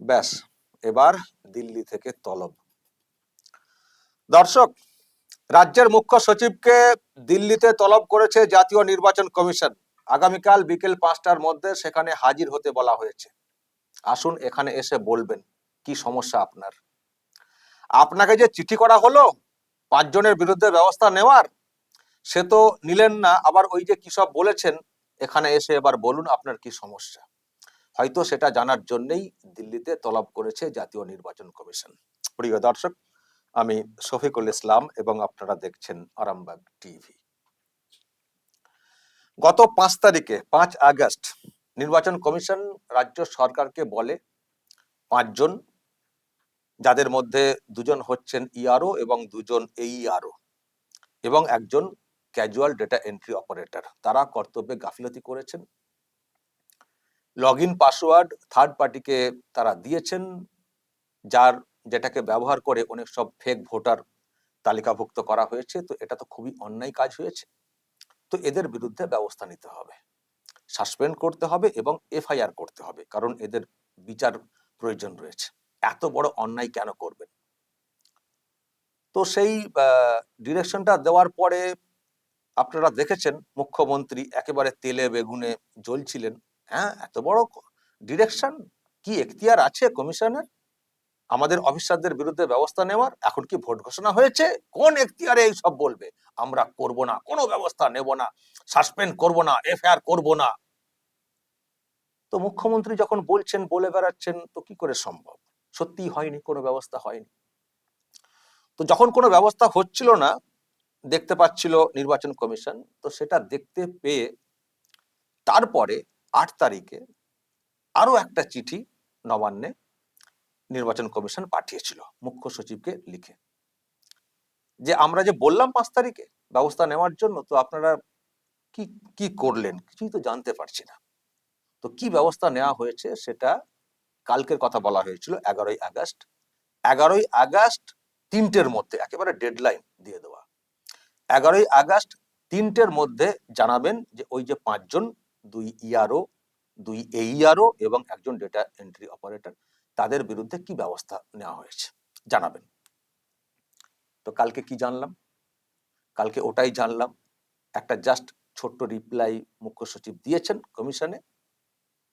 ব্যাস, এবার দিল্লি থেকে তলব। দর্শক, রাজ্যের মুখ্য সচিবকে দিল্লিতে তলব করেছে জাতীয় নির্বাচন কমিশন। আগামীকাল বিকেল পাঁচটার মধ্যে সেখানে হাজির হতে বলা হয়েছে। আসুন এখানে এসে বলবেন, কি সমস্যা আপনার? আপনাকে যে চিঠি করা হলো, পাঁচজনের বিরুদ্ধে ব্যবস্থা নেওয়ার, সে তো নিলেন না, আবার ওই যে কি সব বলেছেন, এখানে এসে এবার বলুন আপনার কি সমস্যা। হয়তো সেটা জানার জন্যই দিল্লিতে তলব করেছে জাতীয় নির্বাচন কমিশন। প্রিয় দর্শক, আমি শফিকুল ইসলাম এবং আপনারা দেখছেন আরামবাগ টিভি। গত পাঁচ তারিখে, পাঁচ আগস্ট, নির্বাচন কমিশন রাজ্য সরকারকে বলে, পাঁচজন, যাদের মধ্যে দুজন হচ্ছেন ইআরও এবং দুজন এইআরও এবং একজন ক্যাজুয়াল ডেটা এন্ট্রি অপারেটর তারা কর্তব্যে গাফিলতি করেছেন। লগ ইন পাসওয়ার্ড থার্ড পার্টিকে তারা দিয়েছেন, যার যেটাকে ব্যবহার করে অনেক সব ফেক ভোটার তালিকাভুক্ত করা হয়েছে, তো এটা তো খুবই অন্যায় কাজ হয়েছে। তো এদের বিরুদ্ধে ব্যবস্থা নিতে হবে। সাসপেন্ড করতে হবে এবং এফআইআর করতে হবে, কারণ এদের বিচার প্রয়োজন রয়েছে। এত বড় অন্যায় কেন করবেন? তো সেই ডিরেকশনটা দেওয়ার পরে আপনারা দেখেছেন, মুখ্যমন্ত্রী একেবারে তেলে বেগুনে জ্বলছিলেন। হ্যাঁ এত বড় ডিরেকশন কি এখতিয়ার আছে কমিশনের? আমাদের অফিসারদের বিরুদ্ধে ব্যবস্থা নেওয়ার? এখন কি ভোট ঘোষণা হয়েছে? কোন এখতিয়ারে এই সব বলবে? আমরা করব না, কোনো ব্যবস্থা নেব না সাসপেন্ড করব না এফআইআর করব না। তো মুখ্যমন্ত্রী যখন বলছেন, বলে বেড়াচ্ছেন, তো কি করে সম্ভব? সত্যি হয়নি, কোনো ব্যবস্থা হয়নি। তো যখন কোনো ব্যবস্থা হচ্ছিল না, দেখতে পাচ্ছিল নির্বাচন কমিশন, তো সেটা দেখতে পেয়ে তারপরে আট তারিখে আরও একটা চিঠি নবান্নে নির্বাচন কমিশন পাঠিয়েছিল, মুখ্য সচিবকে লিখে। যে আমরা যে বললাম পাঁচ তারিখে ব্যবস্থা নেওয়ার জন্য, তো আপনারা কি কি করলেন? কিছুই তো জানতে পারছি না। তো কি ব্যবস্থা নেওয়া হয়েছে সেটা কালকের কথা বলা হয়েছিল, এগারোই আগস্ট। এগারোই আগস্ট তিনটের মধ্যে, একেবারে ডেডলাইন দিয়ে দেওয়া। এগারোই আগস্ট তিনটের মধ্যে জানাবেন যে ওই যে পাঁচজন দুই ইআরও দুই এইআরও এবং একজন ডেটা এন্ট্রি অপারেটর তাদের বিরুদ্ধে কি ব্যবস্থা নেওয়া হয়েছে? জানাবেন। তো কালকে কি জানলাম? কালকে ওটাই জানলাম। একটা জাস্ট ছোট্ট রিপ্লাই মুখ্য সচিব দিয়েছেন কমিশনে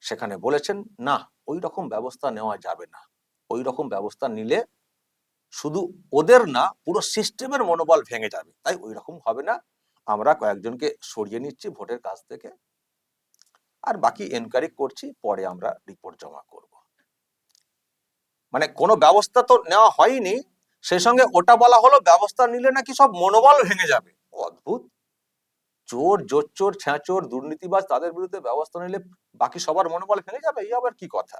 সেখানে বলেছেন, না, ওই রকম ব্যবস্থা নেওয়া যাবে না। ওই রকম ব্যবস্থা নিলে শুধু ওদের না, পুরো সিস্টেমের মনোবল ভেঙে যাবে। তাই ওই রকম হবে না। আমরা কয়েকজনকে সরিয়ে নিচ্ছি ভোটের কাছ থেকে। আর বাকি এনকোয়ারি করছি, পরে আমরা রিপোর্ট জমা করব। মানে কোনো ব্যবস্থা তো নেওয়া হয়নি সেই সঙ্গে ওটা বলা হলো, ব্যবস্থা নিলে নাকি সব মনোবল ভেঙে যাবে। অদ্ভুত। চোর জোর চোর ছ্যাঁচোর দুর্নীতিবাজ, তাদের বিরুদ্ধে ব্যবস্থা নিলে বাকি সবার মনোবল ভেঙে যাবে, এই আবার কি কথা?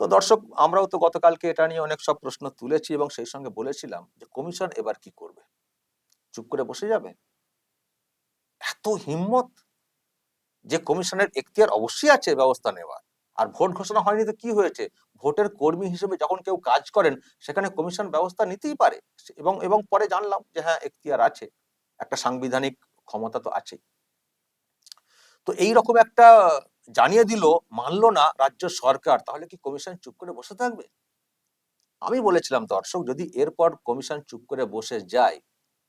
তো দর্শক, আমরাও তো গতকালকে এটা নিয়ে অনেক সব প্রশ্ন তুলেছি এবং সেই সঙ্গে বলেছিলাম যে কমিশন এবার কি করবে? চুপ করে বসে যাবে? এত হিম্মত! যে কমিশনের এখতিয়ার অবশ্যই আছে ব্যবস্থা নেওয়ার। আর ভোট ঘোষণা হয়নি তো কি হয়েছে? ভোটের কর্মী হিসেবে যখন কেউ কাজ করেন, সেখানে কমিশন ব্যবস্থা নিতেই পারে। এবং এবং পরে জানলাম যে হ্যাঁ এখতিয়ার আছে। একটা সাংবিধানিক ক্ষমতা তো আছে তো এই রকম একটা জানিয়ে দিল, মানলো না রাজ্য সরকার, তাহলে কি কমিশন চুপ করে বসে থাকবে? আমি বলেছিলাম দর্শক, যদি এরপর কমিশন চুপ করে বসে যায়,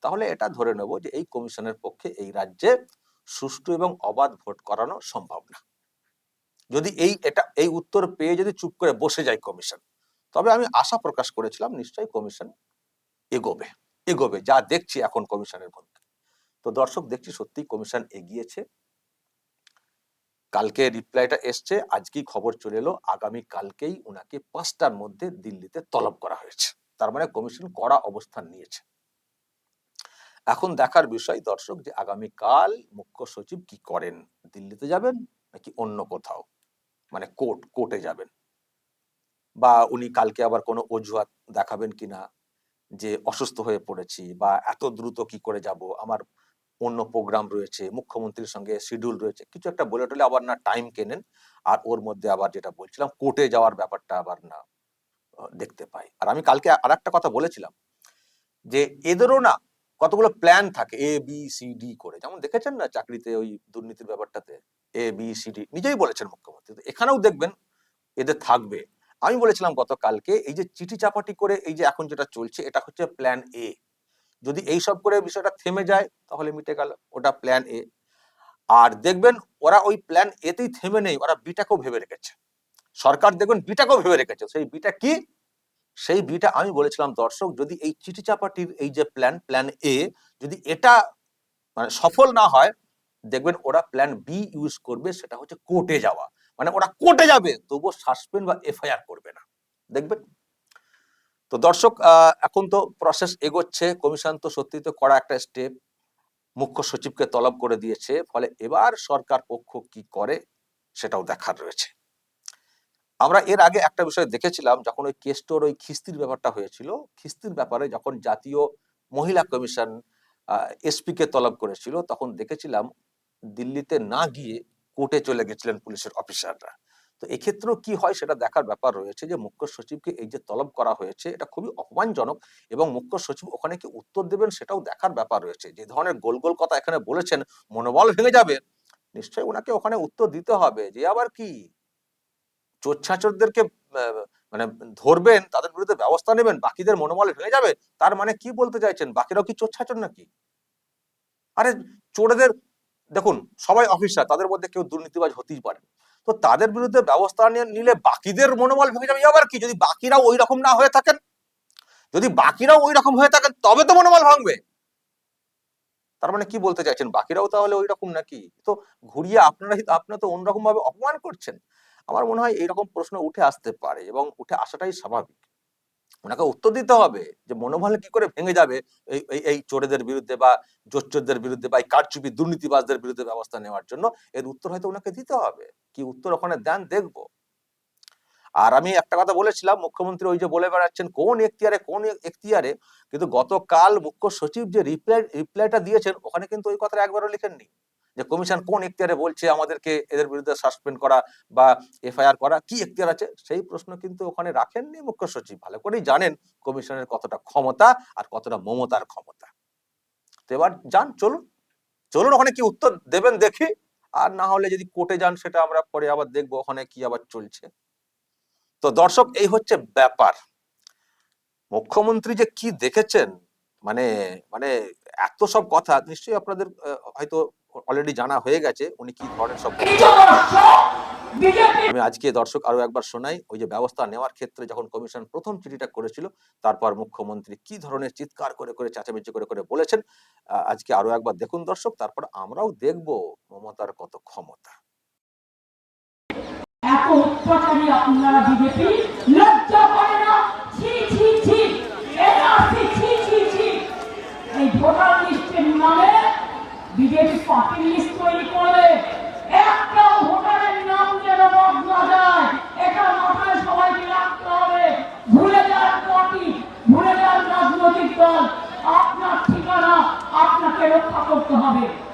তাহলে এটা ধরে নেব যে এই কমিশনের পক্ষে এই রাজ্যে সুষ্ঠু এবং অবাধ ভোট করানো সম্ভব না। যদি এই, এটা, এই উত্তর পেয়ে যদি চুপ করে বসে যায় কমিশন, তবে আমি আশা প্রকাশ করেছিলাম নিশ্চয়ই কমিশন এগোবে এগোবে, যা দেখছি এখন কমিশনের মধ্যে তো দর্শক, দেখছি সত্যি কমিশন এগিয়েছে। কালকে রিপ্লাইটা এসছে, আজকেই খবর চলে এলো, আগামী কালকেই উনাকে পাঁচটার মধ্যে দিল্লিতে তলব করা হয়েছে। তার মানে কমিশন কড়া অবস্থান নিয়েছে। এখন দেখার বিষয়, দর্শক, যে আগামী কাল মুখ্য সচিব কি করেন? দিল্লিতে যাবেন নাকি অন্য কোথাও? মানে কোর্ট, কোর্টে যাবেন? বা উনি কালকে আবার কোনো অজুহাত দেখাবেন কিনা? যে অসুস্থ হয়ে পড়েছি বা এত দ্রুত কি করে যাব? আমার অন্য প্রোগ্রাম রয়েছে, মুখ্যমন্ত্রীর সঙ্গে শিডিউল রয়েছে, কিছু একটা বলে টলে আবার না টাইম কেনেন। আর ওর মধ্যে আবার যেটা বলছিলাম, কোর্টে যাওয়ার ব্যাপারটা আবার না দেখতে পাই। আর আমি কালকে আর একটা কথা বলেছিলাম যে এদেরও না কতগুলো প্ল্যান থাকে এ বি সি ডি করে। যেমন দেখেছেন না চাকরিতে ওই দুর্নীতির ব্যাপারটাতে? এ বি সি ডি নিজেই বলেছেন মুখ্যমন্ত্রী। এখানেও দেখবেন এদের থাকবে। আমি বলেছিলাম গতকালকে, এই যে চিঠি চাপাটি করে এই যে এখন যেটা চলছে, এটা হচ্ছে প্ল্যান এ যদি এই সব করে বিষয়টা থেমে যায়, তাহলে মিটে গেল। ওটা প্ল্যান এ আর দেখবেন ওরা ওই প্ল্যান এতেই থেমে নেই, ওরা বিটাকেও ভেবে রেখেছে। সরকার দেখবেন বিটাকেও ভেবে রেখেছে। সেই বিটা কি? সেই বিটা আমি বলেছিলাম, দর্শক, যদি এই চিঠি চাপাটির এই যে প্ল্যান প্ল্যান এ যদি এটা মানে সফল না হয়, দেখবেন ওরা প্ল্যান বি ইউজ করবে, সেটা হচ্ছে কোর্টে যাওয়া। মানে ওরা কোর্টে যাবে, তবুও সাসপেন্ড বা এফআইআর করবে না। দেখবেন? তো দর্শক এখন তো প্রসেস এগোচ্ছে কমিশন তো সত্যি তো কড়া একটা স্টেপ মুখ্য সচিবকে তলব করে দিয়েছে, ফলে এবার সরকার পক্ষ কি করে, সেটাও দেখার রয়েছে। আমরা এর আগে একটা বিষয় দেখেছিলাম, যখন ওই কেস্টোর ওই খিস্তির ব্যাপারটা হয়েছিল, খিস্তির ব্যাপারে যখন জাতীয় মহিলা কমিশন এসপি কে তলব করেছিল, তখন দেখেছিলাম দিল্লিতে না গিয়ে কোর্টে চলে গেছিলেন পুলিশের অফিসাররা তো এক্ষেত্রেও কি হয় সেটা দেখার ব্যাপার রয়েছে যে মুখ্য সচিবকে এই যে তলব করা হয়েছে, এটা খুবই অপমানজনক এবং মুখ্য সচিব ওখানে কি উত্তর দেবেন সেটাও দেখার ব্যাপার রয়েছে। যে ধরনের গোল গোল কথা এখানে বলেছেন, মনোবল ভেঙে যাবে, নিশ্চয়ই ওনাকে ওখানে উত্তর দিতে হবে। যে আবার কি? চোরছাচরদেরকে মানে ধরবেন, তাদের বিরুদ্ধে ব্যবস্থা নেবেন, বাকিদের মনোবল ভেঙে যাবে, তার মানে কি বলতে চাইছেন? বাকিরাও কি চোরছাচর নাকি? আরে চোরেদের, দেখুন, সবাই অফিসার, তাদের মধ্যে কেউ দুর্নীতিবাজ হতেই পারে। তো তাদের বিরুদ্ধে ব্যবস্থা নিলে বাকিদের মনোবল ভেঙে যাবে, আবার কি? যদি বাকিরাও ওই রকম না হয়ে থাকেন, যদি বাকিরাও ওই রকম হয়ে থাকেন, তবে তো মনোবল ভাঙবে। তার মানে কি বলতে চাইছেন? বাকিরাও তাহলে ওই রকম নাকি? তো ঘুরিয়ে আপনারা আপনারা তো অন্যরকম ভাবে অপমান করছেন। আমার মনে হয় এইরকম প্রশ্ন উঠে আসতে পারে এবং উঠে আসাটাই স্বাভাবিক। ওনাকে উত্তর দিতে হবে যে মনোবল কি করে ভেঙে যাবে এই, এই- চোরেদের বিরুদ্ধে বা জোচ্চোরদের বিরুদ্ধে বা এই কারচুপি দুর্নীতিবাজদের বিরুদ্ধে ব্যবস্থা নেওয়ার জন্য এর উত্তর হয়তো ওনাকে দিতে হবে। কি উত্তর ওখানে দেন দেখব। আর আমি একটা কথা বলেছিলাম, মুখ্যমন্ত্রী ওই যে বলে বেড়াচ্ছেন, কোন এখতিয়ারে কোন এখতিয়ারে কিন্তু গতকাল মুখ্য সচিব যে রিপ্লাই রিপ্লাইটা দিয়েছেন, ওখানে কিন্তু ওই কথাটা একবারও লিখেননি। যে কমিশন কোন এখতিয়ারে বলছে আমাদেরকে এদের বিরুদ্ধে সাসপেন্ড করা বা এফআইআর করা, কি এখতিয়ার আছে? সেই প্রশ্ন কিন্তু ওখানে রাখেননি মুখ্য সচিব। ভালো করেই জানেন কমিশনের কতটা ক্ষমতা আর কতটা মমতার ক্ষমতা। তো এবার যান, চলুন। চলুন ওখানে কি উত্তর দেবেন দেখি। আর না হলে যদি কোর্টে যান সেটা আমরা পরে আবার দেখব ওখানে কি আবার চলছে। তো দর্শক, এই হচ্ছে ব্যাপার। মুখ্যমন্ত্রী যে কি দেখেছেন? মানে মানে এত সব কথা, নিশ্চয়ই আপনাদের হয়তো অলরেডি জানা হয়ে গেছে উনি কি ধরনের সব আমি আজকে দর্শক আরও একবার শোনাই ওই যে ব্যবস্থা নেওয়ার ক্ষেত্রে যখন কমিশন প্রথম চিঠিটা করেছিল তারপর মুখ্যমন্ত্রী কি ধরনের চিৎকার করে করে চেঁচামেচি করে করে বলেছেন আজকে আরও একবার দেখুন দর্শক তারপর আমরাও দেখব মমতার কত ক্ষমতা। এত আপনারা বিজেপি লজ্জা করে না ছি ছি ছি এনআরসি ছি ছি ছি এই ভোটার লিস্টের নামে বিজেপি পার্টি লিস্ট তৈরি করে একটাও ভোটারের নাম যেন বাদ না যায় এটা মাথায় সবাইকে রাখতে হবে ভুলে যান পার্টি ভুলে যান রাজনৈতিক দল আপনার ঠিকানা আপনাকে রক্ষা করতে হবে।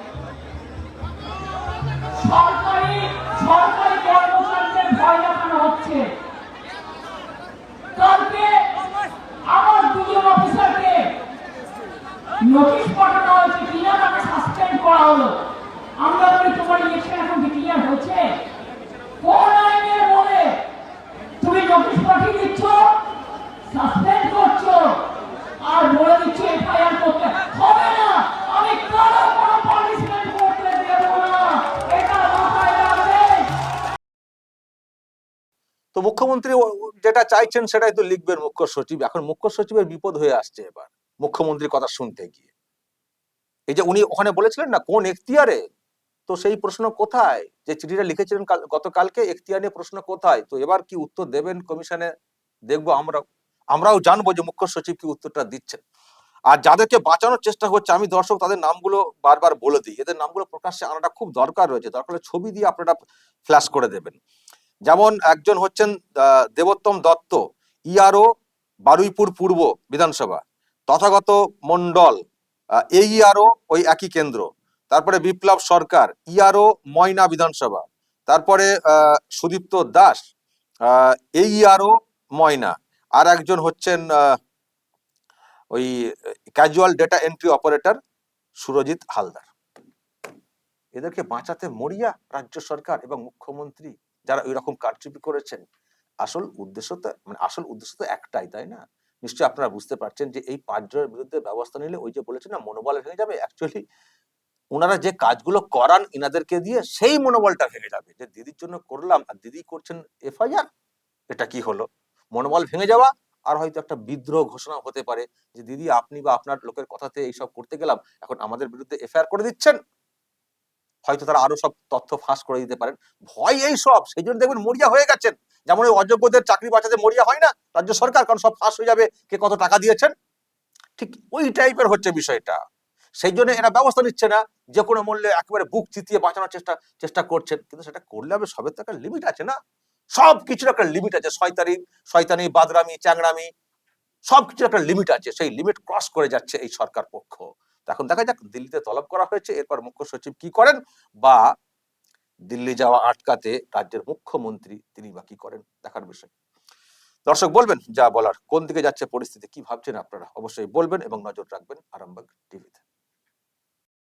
চাইছেন সেটাই তো লিখবেন মুখ্য সচিব। এখন মুখ্য সচিবের বিপদ হয়ে আসছে এবার, মুখ্যমন্ত্রীর কথা শুনতে গিয়ে। এই যে উনি ওখানে বলেছিলেন না, কোন এখতিয়ারে? তো সেই প্রশ্ন কোথায়? যে চিঠিটা লিখেছিলেন গতকালকে এখতিয়ার নিয়ে প্রশ্ন কোথায়? তো এবার কি উত্তর দেবেন কমিশনে? দেখব, আমরা, আমরাও জানব যে মুখ্য সচিব কি উত্তরটা দিচ্ছেন। আর যাদেরকে বাঁচানোর চেষ্টা হচ্ছে, আমি দর্শক, তাদের নামগুলো বারবার বলে দিই। এদের নামগুলো প্রকাশ্যে আনাটা খুব দরকার রয়েছে। দরকার ছবি দিয়ে আপনারা ফ্ল্যাশ করে দেবেন। যেমন একজন হচ্ছেন দেবোত্তম দত্ত, ইআরও বারুইপুর পূর্ব বিধানসভা, তথাগত মন্ডল এইআরও ওই একই কেন্দ্র। তারপরে বিপ্লব সরকার, ইআরও ময়না বিধানসভা, তারপরে সুদীপ্ত দাস এইআরও ময়না, আর একজন হচ্ছেন ওই casual data entry operator Surajit Haldar. এদেরকে বাঁচাতে মরিয়া রাজ্য সরকার এবং মুখ্যমন্ত্রী যারা ওই রকম কারচুপি করেছেন, আসল উদ্দেশ্য তো মানে আসল উদ্দেশ্য তো একটাই, তাই না? নিশ্চয়ই আপনারা বুঝতে পারছেন যে এই পাঁচজনের বিরুদ্ধে ব্যবস্থা নিলে ওই যে বলেছে না, মনোবল ভেঙে যাবে। অ্যাকচুয়ালি ওনারা যে কাজগুলো করান ইনাদেরকে দিয়ে, সেই মনোবলটা ভেঙে যাবে। যে দিদির জন্য করলাম আর দিদি করছেন এফআইআর, এটা কি হলো? মনোবল ভেঙে যাওয়া আর হয়তো একটা বিদ্রোহ ঘোষণা হতে পারে যে, দিদি, আপনি বা আপনার লোকের কথাতে এইসব করতে গেলাম, এখন আমাদের বিরুদ্ধে এফআইআর করে দিচ্ছেন। হয়তো তারা আরও সব তথ্য ফাঁস করে দিতে পারেন। ভয় এই সব সেই জন্য দেখবেন মরিয়া হয়ে গেছেন। যেমন ওই অযোগ্যদের চাকরি বাঁচাতে মরিয়া হয় না রাজ্য সরকার, কারণ সব ফাঁস হয়ে যাবে, কে কত টাকা দিয়েছেন? ঠিক ওই টাইপের হচ্ছে বিষয়টা। সেই জন্য এরা ব্যবস্থা নিচ্ছে না, যে কোনো মূল্যে একেবারে বুক চিতিয়ে বাঁচানোর চেষ্টা চেষ্টা করছেন। কিন্তু সেটা করলে হবে সবের তো একটা লিমিট আছে না? সব কিছুর একটা লিমিট আছে, শয়তানি শয়তানি, বাদরামি চ্যাংরামি সব কিছুর একটা লিমিট আছে। সেই লিমিট ক্রস করে যাচ্ছে এই সরকার পক্ষ। এখন দেখা যাক, দিল্লিতে তলব করা হয়েছে, এরপর মুখ্য সচিব কি করেন বা দিল্লি যাওয়া আটকাতে রাজ্যের মুখ্যমন্ত্রী তিনি বা কি করেন, দেখার বিষয়। দর্শক বলবেন যা বলার, কোন দিকে যাচ্ছে পরিস্থিতি, কি ভাবছেন আপনারা? অবশ্যই বলবেন এবং নজর রাখবেন আরামবাগ টিভিতে।